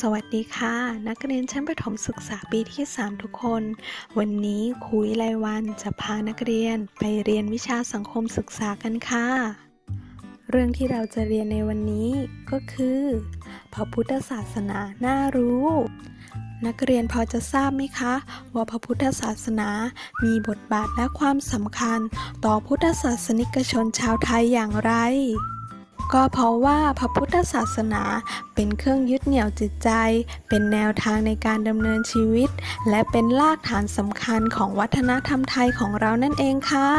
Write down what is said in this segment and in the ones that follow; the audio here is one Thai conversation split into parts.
สวัสดีค่ะ นักเรียนชั้นประถมศึกษาปีที่ 3 ทุกคน วันนี้ครูวิไลวันจะพานักเรียนไปเรียนวิชาสังคมศึกษากันค่ะ เรื่องที่เราจะเรียนในวันนี้ก็คือ พระพุทธศาสนาน่ารู้ นักเรียนพอจะทราบไหมคะ ว่าพระพุทธศาสนามีบทบาทและความสำคัญ ต่อพุทธศาสนิกชนชาวไทยอย่างไร ก็เพราะว่าพระพุทธศาสนาเป็นเครื่องยึดเหนี่ยวจิตใจ เป็นแนวทางในการดำเนินชีวิต และเป็นรากฐานสำคัญของวัฒนธรรมไทยของเรานั่นเองค่ะ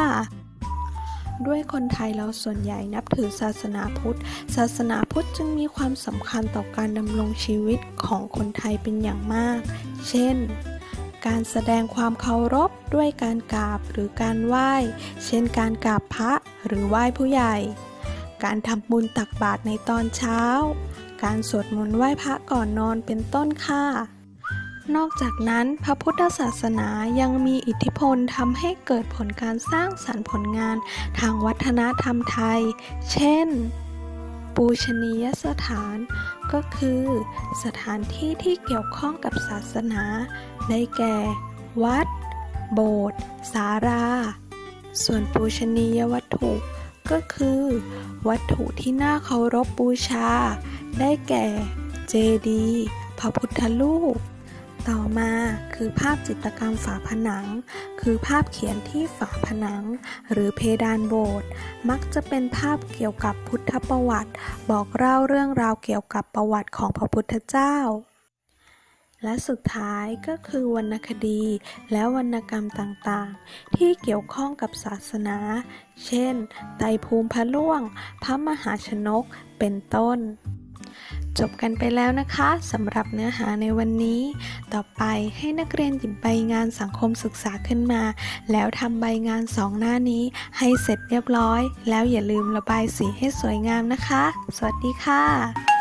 ด้วยคนไทยเราส่วนใหญ่นับถือศาสนาพุทธ ศาสนาพุทธจึงมีความสำคัญต่อการดำรงชีวิตของคนไทยเป็นอย่างมาก เช่น การแสดงความเคารพด้วยการกราบหรือการไหว้ เช่นการกราบพระหรือไหว้ผู้ใหญ่ การทำบุญตักบาตรในตอนเช้า การสวดมนต์ไหว้พระก่อนนอนเป็นต้นค่ะ นอกจากนั้นพระพุทธศาสนายังมีอิทธิพลทำให้เกิดผลการสร้างสรรค์ผลงานทางวัฒนธรรมไทย เช่นปูชนียสถาน ก็คือ สถานที่ที่เกี่ยวข้องกับศาสนา ได้แก่ วัด โบสถ์สาราส่วนปูชนียวัตถุ ก็คือ วัตถุที่น่าเคารพบูชา ได้แก่ เจดีย์พระพุทธรูปต่อมาคือภาพจิตรกรรมฝาผนัง คือภาพเขียนที่ฝาผนัง หรือเพดานโบสถ์มักจะเป็นภาพเกี่ยวกับพุทธประวัติ บอกเล่าเรื่องราวเกี่ยวกับประวัติของพระพุทธเจ้า และสุดท้ายก็คือวรรณคดีและวรรณกรรมต่างๆ ที่เกี่ยวข้องกับศาสนา เช่น ไตรภูมิพระล่วง พระมหาชนก เป็นต้น จบกันไปแล้วนะคะสำหรับเนื้อหาในวันนี้ ต่อไปให้นักเรียนหยิบใบงานสังคมศึกษาขึ้นมา แล้วทำใบงานสองหน้านี้ให้เสร็จเรียบร้อย แล้วอย่าลืมระบายสีให้สวยงามนะคะ สวัสดีค่ะ